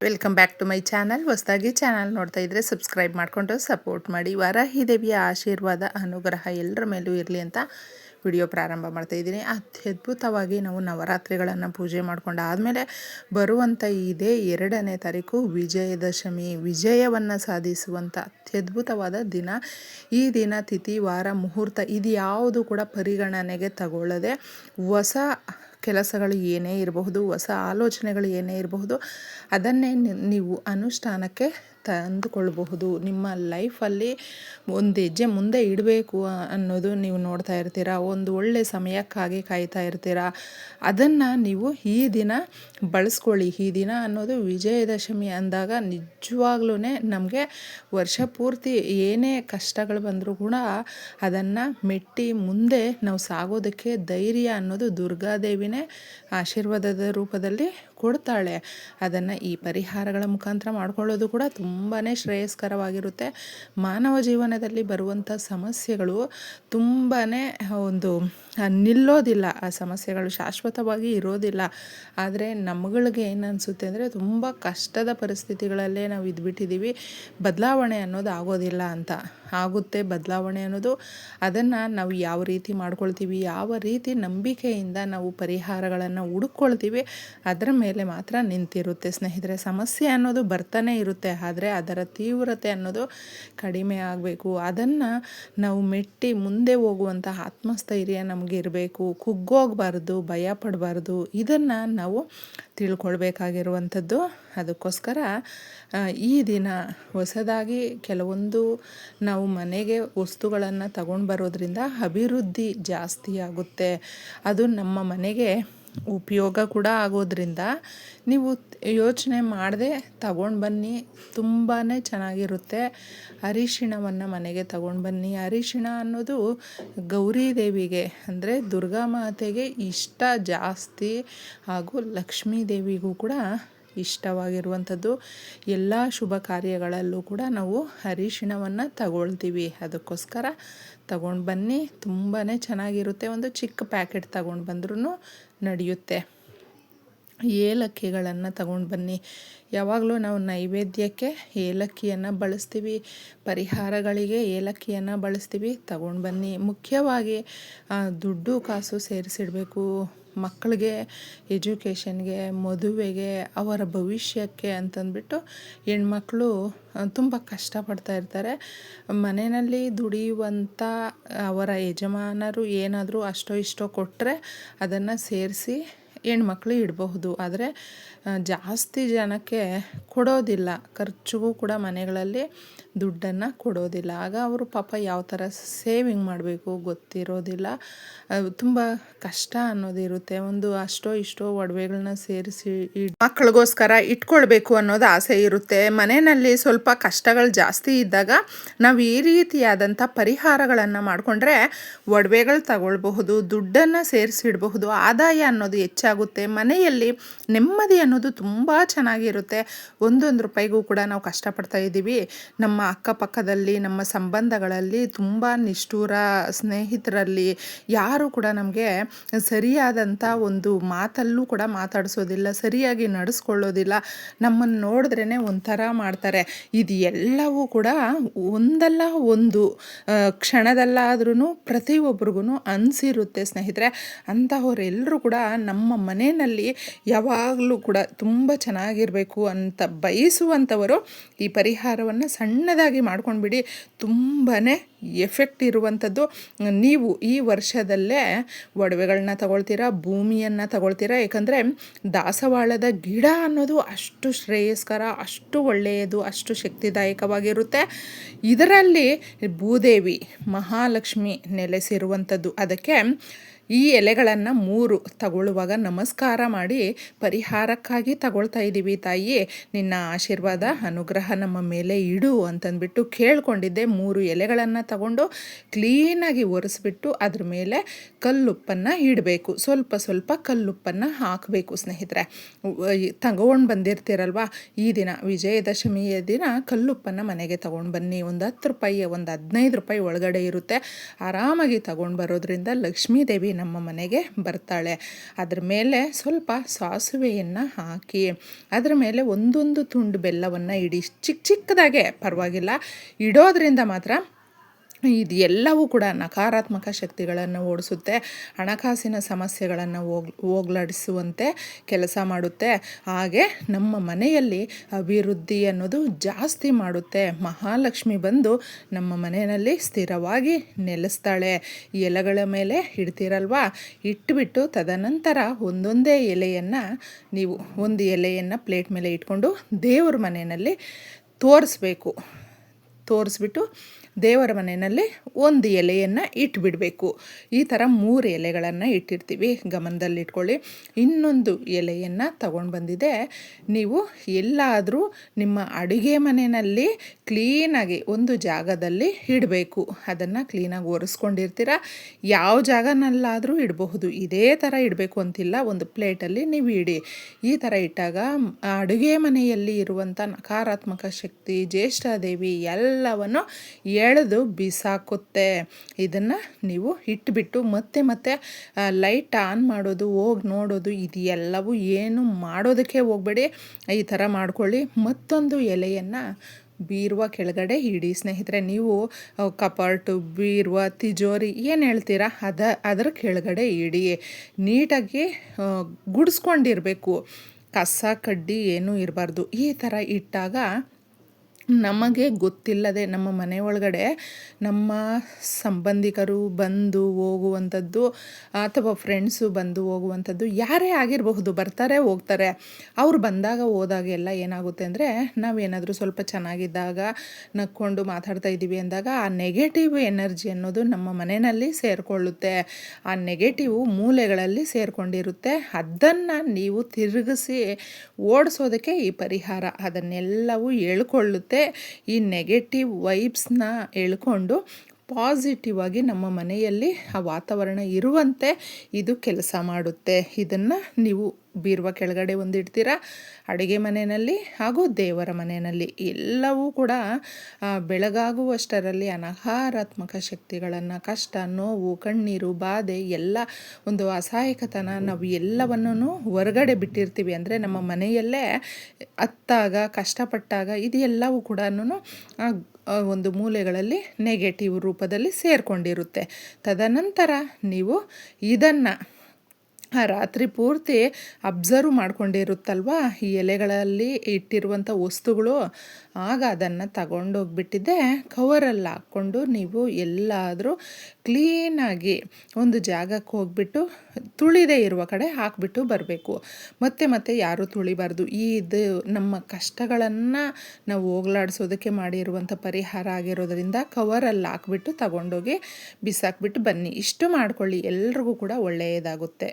Welcome back to my channel ಹೊಸದಾಗಿ channel ನೋಡ್ತಾ ಇದ್ರೆ ಸಬ್ಸ್ಕ್ರೈಬ್ ಮಾಡಿಕೊಂಡು ಸಪೋರ್ಟ್ ಮಾಡಿ. ವರಾಹಿ ದೇವಿಯ ಆಶೀರ್ವಾದ, ಅನುಗ್ರಹ ಎಲ್ಲರ ಮೇಲೂ ಇರಲಿ ಅಂತ ವಿಡಿಯೋ ಪ್ರಾರಂಭ ಮಾಡ್ತಾ ಇದ್ದೀನಿ. ಅತ್ಯದ್ಭುತವಾಗಿ ನಾವು ನವರಾತ್ರಿಗಳನ್ನು ಪೂಜೆ ಮಾಡಿಕೊಂಡು ಆದಮೇಲೆ ಬರುವಂಥ ಇದೇ ಎರಡನೇ ತಾರೀಕು ವಿಜಯದಶಮಿ. ವಿಜಯವನ್ನು ಸಾಧಿಸುವಂಥ ಅತ್ಯದ್ಭುತವಾದ ದಿನ. ಈ ದಿನ ತಿಥಿ, ವಾರ, ಮುಹೂರ್ತ ಇದು ಯಾವುದು ಕೂಡ ಪರಿಗಣನೆಗೆ ತಗೊಳ್ಳದೆ ಹೊಸ ಕೆಲಸಗಳು ಏನೇ ಇರಬಹುದು ಹೊಸ ಆಲೋಚನೆಗಳು ಏನೇ ಇರಬಹುದು ಅದನ್ನೇ ನೀವು ಅನುಷ್ಠಾನಕ್ಕೆ ತಂದುಕೊಳ್ಳಬಹುದು ನಿಮ್ಮ ಲೈಫಲ್ಲಿ ಒಂದು ಹೆಜ್ಜೆ ಮುಂದೆ ಇಡಬೇಕು ಅನ್ನೋದು ನೀವು ನೋಡ್ತಾ ಇರ್ತೀರಾ? ಒಂದು ಒಳ್ಳೆ ಸಮಯಕ್ಕಾಗಿ ಕಾಯ್ತಾ ಇರ್ತೀರಾ? ಅದನ್ನು ನೀವು ಈ ದಿನ ಬಳಸ್ಕೊಳ್ಳಿ. ಈ ದಿನ ಅನ್ನೋದು ವಿಜಯದಶಮಿ ಅಂದಾಗ ನಿಜವಾಗ್ಲೂ ನಮಗೆ ವರ್ಷ ಪೂರ್ತಿ ಏನೇ ಕಷ್ಟಗಳು ಬಂದರೂ ಕೂಡ ಅದನ್ನು ಮೆಟ್ಟಿ ಮುಂದೆ ನಾವು ಸಾಗೋದಕ್ಕೆ ಧೈರ್ಯ ಅನ್ನೋದು ದುರ್ಗಾದೇವಿನೇ ಆಶೀರ್ವಾದದ ರೂಪದಲ್ಲಿ ಕೊಡ್ತಾಳೆ. ಅದನ್ನು ಈ ಪರಿಹಾರಗಳ ಮುಖಾಂತರ ಮಾಡ್ಕೊಳ್ಳೋದು ಕೂಡ ತುಂಬಾ ಶ್ರೇಯಸ್ಕರವಾಗಿರುತ್ತೆ. ಮಾನವ ಜೀವನದಲ್ಲಿ ಬರುವಂಥ ಸಮಸ್ಯೆಗಳು ತುಂಬಾ ಒಂದು ನಿಲ್ಲೋದಿಲ್ಲ. ಆ ಸಮಸ್ಯೆಗಳು ಶಾಶ್ವತವಾಗಿ ಇರೋದಿಲ್ಲ. ಆದರೆ ನಮ್ಮಗಳಿಗೆ ಏನು ಅನಿಸುತ್ತೆ ಅಂದರೆ ತುಂಬ ಕಷ್ಟದ ಪರಿಸ್ಥಿತಿಗಳಲ್ಲೇ ನಾವು ಇದ್ಬಿಟ್ಟಿದ್ದೀವಿ ಬದಲಾವಣೆ ಅನ್ನೋದು ಆಗೋದಿಲ್ಲ ಅಂತ. ಆಗುತ್ತೆ ಬದಲಾವಣೆ ಅನ್ನೋದು. ಅದನ್ನು ನಾವು ಯಾವ ರೀತಿ ಮಾಡ್ಕೊಳ್ತೀವಿ, ಯಾವ ರೀತಿ ನಂಬಿಕೆಯಿಂದ ನಾವು ಪರಿಹಾರಗಳನ್ನು ಹುಡುಕೊಳ್ತೀವಿ, ಅದರ ಮೇಲೆ ಮಾತ್ರ ನಿಂತಿರುತ್ತೆ ಸ್ನೇಹಿತರೆ. ಸಮಸ್ಯೆ ಅನ್ನೋದು ಬರ್ತಾನೆ ಇರುತ್ತೆ, ಆದರೆ ಅದರ ತೀವ್ರತೆ ಅನ್ನೋದು ಕಡಿಮೆ ಆಗಬೇಕು. ಅದನ್ನು ನಾವು ಮೆಟ್ಟಿ ಮುಂದೆ ಹೋಗುವಂಥ ಆತ್ಮಸ್ಥೈರ್ಯ ನಮಗೆ ಇರಬೇಕು. ಕುಗ್ಗೋಗಬಾರ್ದು, ಭಯ ಪಡಬಾರ್ದು, ಇದನ್ನು ನಾವು ತಿಳ್ಕೊಳ್ಬೇಕಾಗಿರುವಂಥದ್ದು. ಅದಕ್ಕೋಸ್ಕರ ಈ ದಿನ ಹೊಸದಾಗಿ ಕೆಲವೊಂದು ನಾವು ಮನೆಗೆ ವಸ್ತುಗಳನ್ನು ತಗೊಂಡು ಬರೋದ್ರಿಂದ ಅಭಿವೃದ್ಧಿ ಜಾಸ್ತಿ ಆಗುತ್ತೆ. ಅದು ನಮ್ಮ ಮನೆಗೆ ಉಪಯೋಗ ಕೂಡ ಆಗೋದ್ರಿಂದ ನೀವು ಯೋಚನೆ ಮಾಡದೆ ತಗೊಂಡು ಬನ್ನಿ ತುಂಬಾ ಚೆನ್ನಾಗಿರುತ್ತೆ. ಅರಿಶಿಣವನ್ನು ಮನೆಗೆ ತಗೊಂಡು ಬನ್ನಿ. ಅರಿಶಿಣ ಅನ್ನೋದು ಗೌರಿ ದೇವಿಗೆ, ಅಂದರೆ ದುರ್ಗಾ ಮಾತೆಗೆ ಇಷ್ಟ ಜಾಸ್ತಿ. ಹಾಗೂ ಲಕ್ಷ್ಮೀ ದೇವಿಗೂ ಕೂಡ ಇಷ್ಟವಾಗಿರುವಂಥದ್ದು ಎಲ್ಲ ಶುಭ ಕಾರ್ಯಗಳಲ್ಲೂ ಕೂಡ ನಾವು ಅರಿಶಿಣವನ್ನು ತಗೊಳ್ತೀವಿ. ಅದಕ್ಕೋಸ್ಕರ ತಗೊಂಡು ಬನ್ನಿ. ತುಂಬಾ ಚೆನ್ನಾಗಿರುತ್ತೆ. ಒಂದು ಚಿಕ್ಕ ಪ್ಯಾಕೆಟ್ ತಗೊಂಡು ಬಂದ್ರೂ ನಡೆಯುತ್ತೆ. ಏಲಕ್ಕಿಗಳನ್ನು ತಗೊಂಡು ಬನ್ನಿ. ಯಾವಾಗಲೂ ನಾವು ನೈವೇದ್ಯಕ್ಕೆ ಏಲಕ್ಕಿಯನ್ನು ಬಳಸ್ತೀವಿ. ಪರಿಹಾರಗಳಿಗೆ ಏಲಕ್ಕಿಯನ್ನು ಬಳಸ್ತೀವಿ. ತಗೊಂಡು ಬನ್ನಿ. ಮುಖ್ಯವಾಗಿ ದುಡ್ಡು ಕಾಸು ಸೇರಿಸಿಡಬೇಕು. ಮಕ್ಕಳಿಗೆ, ಎಜುಕೇಷನ್ಗೆ, ಮದುವೆಗೆ, ಅವರ ಭವಿಷ್ಯಕ್ಕೆ ಅಂತಂದ್ಬಿಟ್ಟು ಹೆಣ್ಮಕ್ಳು ತುಂಬ ಕಷ್ಟಪಡ್ತಾ ಇರ್ತಾರೆ. ಮನೆಯಲ್ಲಿ ದುಡಿಯುವಂಥ ಅವರ ಯಜಮಾನರು ಏನಾದರೂ ಅಷ್ಟೋ ಇಷ್ಟೋ ಕೊಟ್ಟರೆ ಅದನ್ನು ಸೇರಿಸಿ ಹೆಣ್ಮಕ್ಳು ಇಡಬಹುದು. ಆದರೆ ಜಾಸ್ತಿ ಜನಕ್ಕೆ ಕೊಡೋದಿಲ್ಲ. ಖರ್ಚಿಗೂ ಕೂಡ ಮನೆಗಳಲ್ಲಿ ದುಡ್ಡನ್ನು ಕೊಡೋದಿಲ್ಲ. ಆಗ ಅವರು ಪಾಪ ಯಾವ ಥರ ಸೇವಿಂಗ್ ಮಾಡಬೇಕು ಗೊತ್ತಿರೋದಿಲ್ಲ. ತುಂಬ ಕಷ್ಟ ಅನ್ನೋದಿರುತ್ತೆ. ಒಂದು ಅಷ್ಟೋ ಇಷ್ಟೋ ಒಡವೆಗಳನ್ನ ಸೇರಿಸಿ ಮಕ್ಕಳಿಗೋಸ್ಕರ ಇಟ್ಕೊಳ್ಬೇಕು ಅನ್ನೋದು ಆಸೆ ಇರುತ್ತೆ. ಮನೆಯಲ್ಲಿ ಸ್ವಲ್ಪ ಕಷ್ಟಗಳು ಜಾಸ್ತಿ ಇದ್ದಾಗ ನಾವು ಈ ರೀತಿಯಾದಂಥ ಪರಿಹಾರಗಳನ್ನು ಮಾಡಿಕೊಂಡ್ರೆ ಒಡವೆಗಳು ತಗೊಳ್ಬಹುದು, ದುಡ್ಡನ್ನು ಸೇರಿಸಿಡಬಹುದು, ಆದಾಯ ಅನ್ನೋದು ಹೆಚ್ಚಾಗುತ್ತೆ ಮನೆಯಲ್ಲಿ ನೆಮ್ಮದಿ ಅನ್ನೋದು ತುಂಬ ಚೆನ್ನಾಗಿರುತ್ತೆ. ಒಂದೊಂದು ರೂಪಾಯಿಗೂ ಕೂಡ ನಾವು ಕಷ್ಟಪಡ್ತಾ ಇದ್ದೀವಿ. ನಮ್ಮ ಅಕ್ಕಪಕ್ಕದಲ್ಲಿ, ನಮ್ಮ ಸಂಬಂಧಗಳಲ್ಲಿ, ತುಂಬ ನಿಷ್ಠೂರ ಸ್ನೇಹಿತರಲ್ಲಿ ಯಾರು ಕೂಡ ನಮಗೆ ಸರಿಯಾದಂಥ ಒಂದು ಮಾತಲ್ಲೂ ಕೂಡ ಮಾತಾಡಿಸೋದಿಲ್ಲ, ಸರಿಯಾಗಿ ನಡೆಸ್ಕೊಳ್ಳೋದಿಲ್ಲ. ನಮ್ಮನ್ನು ನೋಡಿದ್ರೇ ಒಂಥರ ಮಾಡ್ತಾರೆ. ಇದು ಎಲ್ಲವೂ ಕೂಡ ಒಂದಲ್ಲ ಒಂದು ಕ್ಷಣದಲ್ಲಾದ್ರೂ ಪ್ರತಿಯೊಬ್ಬರಿಗೂ ಅನಿಸಿರುತ್ತೆ ಸ್ನೇಹಿತರೆ. ಅಂತಹವರೆಲ್ಲರೂ ಕೂಡ ನಮ್ಮ ಮನೆಯಲ್ಲಿ ಯಾವಾಗಲೂ ಕೂಡ ತುಂಬ ಚೆನ್ನಾಗಿರಬೇಕು ಅಂತ ಬಯಸುವಂಥವರು ಈ ಪರಿಹಾರವನ್ನು ಸಣ್ಣದಾಗಿ ಮಾಡ್ಕೊಂಡ್ಬಿಡಿ. ತುಂಬಾ ಎಫೆಕ್ಟ್ ಇರುವಂಥದ್ದು. ನೀವು ಈ ವರ್ಷದಲ್ಲೇ ಒಡವೆಗಳನ್ನ ತಗೊಳ್ತೀರಾ, ಭೂಮಿಯನ್ನು ತಗೊಳ್ತೀರಾ? ಯಾಕಂದರೆ ದಾಸವಾಳದ ಗಿಡ ಅನ್ನೋದು ಅಷ್ಟು ಶ್ರೇಯಸ್ಕರ, ಅಷ್ಟು ಒಳ್ಳೆಯದು, ಅಷ್ಟು ಶಕ್ತಿದಾಯಕವಾಗಿರುತ್ತೆ. ಇದರಲ್ಲಿ ಭೂದೇವಿ, ಮಹಾಲಕ್ಷ್ಮಿ ನೆಲೆಸಿರುವಂಥದ್ದು. ಅದಕ್ಕೆ ಈ ಎಲೆಗಳನ್ನು ಮೂರು ತಗೊಳ್ಳುವಾಗ ನಮಸ್ಕಾರ ಮಾಡಿ ಪರಿಹಾರಕ್ಕಾಗಿ ತಗೊಳ್ತಾ ಇದ್ದೀವಿ ತಾಯಿ ನಿನ್ನ ಆಶೀರ್ವಾದ, ಅನುಗ್ರಹ ನಮ್ಮ ಮೇಲೆ ಇಡು ಅಂತಂದ್ಬಿಟ್ಟು ಕೇಳ್ಕೊಂಡಿದ್ದೆ. ಮೂರು ಎಲೆಗಳನ್ನು ತಗೊಂಡು ಕ್ಲೀನಾಗಿ ಒರೆಸ್ಬಿಟ್ಟು ಅದ್ರ ಮೇಲೆ ಕಲ್ಲುಪ್ಪನ್ನು ಇಡಬೇಕು. ಸ್ವಲ್ಪ ಸ್ವಲ್ಪ ಕಲ್ಲುಪ್ಪನ್ನು ಹಾಕಬೇಕು ಸ್ನೇಹಿತರೆ. ತಗೊಂಡು ಬಂದಿರ್ತೀರಲ್ವ? ಈ ದಿನ ವಿಜಯದಶಮಿಯ ದಿನ ಕಲ್ಲುಪ್ಪನ್ನು ಮನೆಗೆ ತಗೊಂಡು ಬನ್ನಿ. ಒಂದು ಹತ್ತು ರೂಪಾಯಿ, ಒಂದು ಹದಿನೈದು ರೂಪಾಯಿ ಒಳಗಡೆ ಇರುತ್ತೆ. ಆರಾಮಾಗಿ ತಗೊಂಡು ಬರೋದ್ರಿಂದ ಲಕ್ಷ್ಮೀ ದೇವಿ ನಮ್ಮ ಮನೆಗೆ ಬರ್ತಾಳೆ. ಅದ್ರ ಮೇಲೆ ಸ್ವಲ್ಪ ಸಾಸುವೆಯನ್ನು ಹಾಕಿ, ಅದರ ಮೇಲೆ ಒಂದೊಂದು ತುಂಡು ಬೆಲ್ಲವನ್ನು ಇಡಿ. ಚಿಕ್ಕ ಚಿಕ್ಕದಾಗೆ ಪರವಾಗಿಲ್ಲ. ಇಡೋದ್ರಿಂದ ಮಾತ್ರ ಇದು ಎಲ್ಲವೂ ಕೂಡ ನಕಾರಾತ್ಮಕ ಶಕ್ತಿಗಳನ್ನು ಓಡಿಸುತ್ತೆ. ಹಣಕಾಸಿನ ಸಮಸ್ಯೆಗಳನ್ನು ಹೋಗ್, ಹೋಗ್ಲಾಡಿಸುವಂತೆ ಕೆಲಸ ಮಾಡುತ್ತೆ. ಹಾಗೆ ನಮ್ಮ ಮನೆಯಲ್ಲಿ ಅಭಿವೃದ್ಧಿ ಅನ್ನೋದು ಜಾಸ್ತಿ ಮಾಡುತ್ತೆ. ಮಹಾಲಕ್ಷ್ಮಿ ಬಂದು ನಮ್ಮ ಮನೆಯಲ್ಲಿ ಸ್ಥಿರವಾಗಿ ನೆಲೆಸ್ತಾಳೆ. ಎಲೆಗಳ ಮೇಲೆ ಇಡ್ತೀರಲ್ವಾ? ಇಟ್ಬಿಟ್ಟು ತದನಂತರ ಒಂದೊಂದೇ ಎಲೆಯನ್ನು ನೀವು ಒಂದು ಎಲೆಯನ್ನು ಪ್ಲೇಟ್ ಮೇಲೆ ಇಟ್ಕೊಂಡು ದೇವ್ರ ಮನೆಯಲ್ಲಿ ತೋರಿಸ್ಬೇಕು. ತೋರಿಸ್ಬಿಟ್ಟು ದೇವರ ಮನೆಯಲ್ಲಿ ಒಂದು ಎಲೆಯನ್ನು ಇಟ್ಬಿಡಬೇಕು. ಈ ಥರ ಮೂರು ಎಲೆಗಳನ್ನು ಇಟ್ಟಿರ್ತೀವಿ. ಗಮನದಲ್ಲಿ ಇಟ್ಕೊಳ್ಳಿ ಇನ್ನೊಂದು ಎಲೆಯನ್ನು ತಗೊಂಡು ಬಂದಿದೆ. ನೀವು ಎಲ್ಲಾದರೂ ನಿಮ್ಮ ಅಡುಗೆ ಮನೆಯಲ್ಲಿ ಕ್ಲೀನಾಗಿ ಒಂದು ಜಾಗದಲ್ಲಿ ಇಡಬೇಕು. ಅದನ್ನು ಕ್ಲೀನಾಗಿ ಒರೆಸ್ಕೊಂಡಿರ್ತೀರ? ಯಾವ ಜಾಗನಲ್ಲಾದರೂ ಇಡಬಹುದು. ಇದೇ ಥರ ಇಡಬೇಕು ಅಂತಿಲ್ಲ. ಒಂದು ಪ್ಲೇಟಲ್ಲಿ ನೀವು ಇಡಿ. ಈ ಥರ ಇಟ್ಟಾಗ ಅಡುಗೆ ಮನೆಯಲ್ಲಿ ಇರುವಂಥ ನಕಾರಾತ್ಮಕ ಶಕ್ತಿ ಜ್ಯೇಷ್ಠಾದೇವಿ ಎಲ್ಲವನ್ನು ಎಳೆದು ಬಿಸಾಕುತ್ತೆ. ಇದನ್ನು ನೀವು ಇಟ್ಬಿಟ್ಟು ಮತ್ತೆ ಮತ್ತೆ ಲೈಟ್ ಆನ್ ಮಾಡೋದು, ಹೋಗಿ ನೋಡೋದು ಇದು ಎಲ್ಲವೂ ಏನು ಮಾಡೋದಕ್ಕೆ ಹೋಗಬೇಡಿ. ಈ ಥರ ಮಾಡ್ಕೊಳ್ಳಿ. ಮತ್ತೊಂದು ಎಲೆಯನ್ನು ಬೀರುವ ಕೆಳಗಡೆ ಇಡಿ. ಸ್ನೇಹಿತರೆ, ನೀವು ಕಪಾಟು ಬೀರುವ ತಿಜೋರಿ ಏನು ಹೇಳ್ತೀರಾ? ಅದ, ಅದರ ಕೆಳಗಡೆ ಇಡಿ. ನೀಟಾಗಿ ಗುಡಿಸ್ಕೊಂಡಿರಬೇಕು. ಕಸ ಕಡ್ಡಿ ಏನೂ ಇರಬಾರ್ದು. ಈ ಥರ ಇಟ್ಟಾಗ ನಮಗೆ ಗೊತ್ತಿಲ್ಲದೆ ನಮ್ಮ ಮನೆ ಒಳಗಡೆ ನಮ್ಮ ಸಂಬಂಧಿಕರು ಬಂದು ಹೋಗುವಂಥದ್ದು ಅಥವಾ ಫ್ರೆಂಡ್ಸು ಬಂದು ಹೋಗುವಂಥದ್ದು ಯಾರೇ ಆಗಿರಬಹುದು ಬರ್ತಾರೆ, ಹೋಗ್ತಾರೆ. ಅವ್ರು ಬಂದಾಗ ಹೋದಾಗೆಲ್ಲ ಏನಾಗುತ್ತೆ ಅಂದರೆ ನಾವೇನಾದರೂ ಸ್ವಲ್ಪ ಚೆನ್ನಾಗಿದ್ದಾಗ, ನಕ್ಕೊಂಡು ಮಾತಾಡ್ತಾ ಇದ್ದೀವಿ ಅಂದಾಗ ಆ ನೆಗೆಟಿವ್ ಎನರ್ಜಿ ಅನ್ನೋದು ನಮ್ಮ ಮನೆಯಲ್ಲಿ ಸೇರಿಕೊಳ್ಳುತ್ತೆ. ಆ ನೆಗೆಟಿವ್ ಮೂಲೆಗಳಲ್ಲಿ ಸೇರಿಕೊಂಡಿರುತ್ತೆ. ಅದನ್ನು ನೀವು ತಿರುಗಿಸಿ ಓಡಿಸೋದಕ್ಕೆ ಈ ಪರಿಹಾರ. ಅದನ್ನೆಲ್ಲವೂ ಹೇಳ್ಕೊಳ್ಳುತ್ತೆ. ಈ ನೆಗೆಟಿವ್ ವೈಬ್ಸ್ನ ಎಳ್ಕೊಂಡು ಪಾಸಿಟಿವ್ ಆಗಿ ನಮ್ಮ ಮನೆಯಲ್ಲಿ ಆ ವಾತಾವರಣ ಇರುವಂತೆ ಇದು ಕೆಲಸ ಮಾಡುತ್ತೆ. ಇದನ್ನು ನೀವು ಬೀರುವ ಕೆಳಗಡೆ ಒಂದಿಡ್ತೀರಾ? ಅಡುಗೆ ಮನೆಯಲ್ಲಿ ಹಾಗೂ ದೇವರ ಮನೆಯಲ್ಲಿ ಎಲ್ಲವೂ ಕೂಡ ಬೆಳಗಾಗುವಷ್ಟರಲ್ಲಿ ಅನಕಾರಾತ್ಮಕ ಶಕ್ತಿಗಳನ್ನು, ಕಷ್ಟ, ನೋವು, ಕಣ್ಣೀರು, ಬಾಧೆ, ಎಲ್ಲ ಒಂದು ಅಸಹಾಯಕತನ ನಾವು ಎಲ್ಲವನ್ನೂ ಹೊರಗಡೆ ಬಿಟ್ಟಿರ್ತೀವಿ. ಅಂದರೆ ನಮ್ಮ ಮನೆಯಲ್ಲೇ ಅತ್ತಾಗ, ಕಷ್ಟಪಟ್ಟಾಗ ಇದು ಎಲ್ಲವೂ ಕೂಡ ಒಂದು ಮೂಲೆಗಳಲ್ಲಿ ನೆಗೆಟಿವ್ ರೂಪದಲ್ಲಿ ಸೇರಿಕೊಂಡಿರುತ್ತೆ. ತದನಂತರ ನೀವು ಇದನ್ನು ರಾತ್ರಿ ಪೂರ್ತಿ ಅಬ್ಸರ್ವ್ ಮಾಡ್ಕೊಂಡಿರುತ್ತಲ್ವ ಈ ಎಲೆಗಳಲ್ಲಿ ಇಟ್ಟಿರುವಂಥ ವಸ್ತುಗಳು. ಆಗ ಅದನ್ನು ತಗೊಂಡೋಗ್ಬಿಟ್ಟಿದ್ದೆ. ಕವರಲ್ಲಿ ಹಾಕ್ಕೊಂಡು ನೀವು ಎಲ್ಲಾದರೂ ಕ್ಲೀನಾಗಿ ಒಂದು ಜಾಗಕ್ಕೆ ಹೋಗ್ಬಿಟ್ಟು ತುಳಿದೇ ಇರುವ ಕಡೆ ಹಾಕಿಬಿಟ್ಟು ಬರಬೇಕು. ಮತ್ತೆ ಮತ್ತೆ ಯಾರೂ ತುಳಿಬಾರ್ದು. ಇದು ನಮ್ಮ ಕಷ್ಟಗಳನ್ನು ನಾವು ಹೋಗ್ಲಾಡಿಸೋದಕ್ಕೆ ಮಾಡಿರುವಂಥ ಪರಿಹಾರ ಆಗಿರೋದರಿಂದ ಕವರಲ್ಲಿ ಹಾಕ್ಬಿಟ್ಟು ತಗೊಂಡೋಗಿ ಬಿಸಾಕ್ಬಿಟ್ಟು ಬನ್ನಿ. ಇಷ್ಟು ಮಾಡ್ಕೊಳ್ಳಿ. ಎಲ್ರಿಗೂ ಕೂಡ ಒಳ್ಳೆಯದಾಗುತ್ತೆ.